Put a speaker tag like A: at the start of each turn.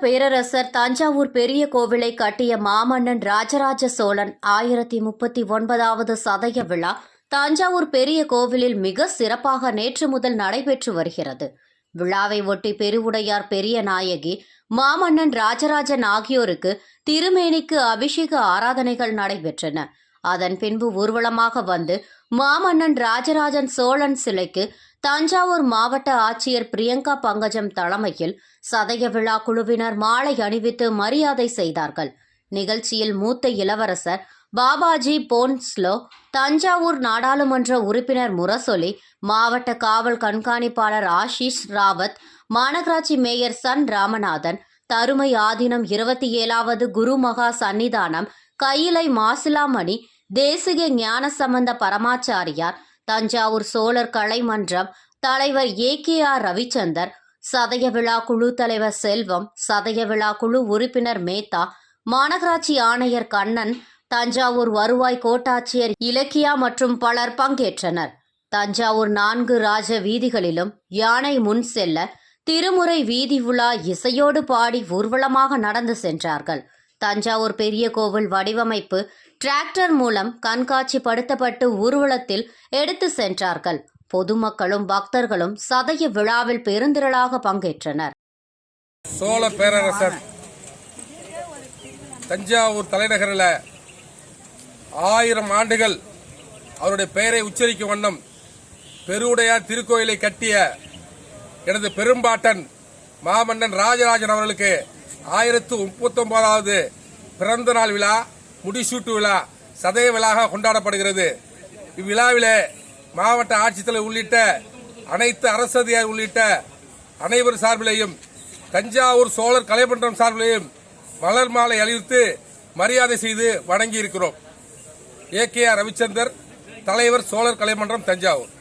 A: பேரரசர் தஞ்சாவூர் பெரிய கோவிலை கட்டிய மாமன்னன் ராஜராஜ சோழன் ஆயிரத்தி முப்பத்தி ஒன்பதாவது சதய விழா தஞ்சாவூர் பெரிய கோவிலில் மிக சிறப்பாக நேற்று முதல் நடைபெற்று வருகிறது. விழாவை ஒட்டி பெருவுடையார் பெரிய நாயகி மாமன்னன் ராஜராஜன் ஆகியோருக்கு திருமேனிக்கு அபிஷேக ஆராதனைகள் நடைபெற்றன. அதன் பின்பு ஊர்வலமாக வந்து மாமன்னன் ராஜராஜன் சோழன் சிலைக்கு தஞ்சாவூர் மாவட்ட ஆட்சியர் பிரியங்கா பங்கஜம் தலைமையில் சதய விழா குழுவினர் மாலை அணிவித்து மரியாதை செய்தார்கள். நிகழ்ச்சியில் மூத்த இளவரசர் பாபாஜி போன்ஸ்லோ தஞ்சாவூர் நாடாளுமன்ற உறுப்பினர் முரசொலி மாவட்ட காவல் கண்காணிப்பாளர் ஆஷிஷ் ராவத் மாநகராட்சி மேயர் சன் ராமநாதன் தருமை ஆதீனம் இருபத்தி ஏழாவது குரு மகா சன்னிதானம் கையிலை மாசிலாமணி தேசிக ஞான சம்பந்த பரமாச்சாரியார் தஞ்சாவூர் சோழர் கலைமன்றம் தலைவர் ஏ கே ஆர் ரவிச்சந்தர் சதய விழா குழு தலைவர் செல்வம் சதய விழா குழு உறுப்பினர் மேத்தா மாநகராட்சி ஆணையர் கண்ணன் தஞ்சாவூர் வருவாய் கோட்டாட்சியர் இலக்கியா மற்றும் பலர் பங்கேற்றனர். தஞ்சாவூர் நான்கு ராஜ வீதிகளிலும் யானை முன் செல்ல திருமுறை வீதி உலா இசையோடு பாடி ஊர்வலமாக நடந்து சென்றார்கள். தஞ்சாவூர் பெரிய கோவில் வடிவமைப்பு டிராக்டர் மூலம் கண்காட்சிப்படுத்தப்பட்டு ஊர்வலத்தில் எடுத்து சென்றார்கள். பொதுமக்களும் பக்தர்களும் சதய விழாவில் பெருந்திரளாக பங்கேற்றனர்.
B: சோழ பேரரசர் தஞ்சாவூர் தலைநகரில் ஆயிரம் ஆண்டுகள் அவருடைய பெயரை உச்சரிக்கும் வண்ணம் பெருவுடையார் திருக்கோயிலை கட்டிய எனது பெரும்பாட்டன் மாமன்னன் ராஜராஜன் அவர்களுக்கு ஆயிரத்து முப்பத்தி ஒன்பதாவது பிறந்த நாள் விழா முடிசூட்டு விழா சதய விழாக கொண்டாடப்படுகிறது. இவ்விழாவிலே மாவட்ட ஆட்சித்தலைவர் உள்ளிட்ட அனைத்து அரசு அதிகாரி உள்ளிட்ட அனைவர் சார்பிலையும் தஞ்சாவூர் சோழர் கலைமன்றம் சார்பிலேயும் மலர் மாலை அணிவித்து மரியாதை செய்து வணங்கி இருக்கிறோம் ஏ கே ஆர் ரவிச்சந்தர் தலைவர் சோழர் கலைமன்றம் தஞ்சாவூர்.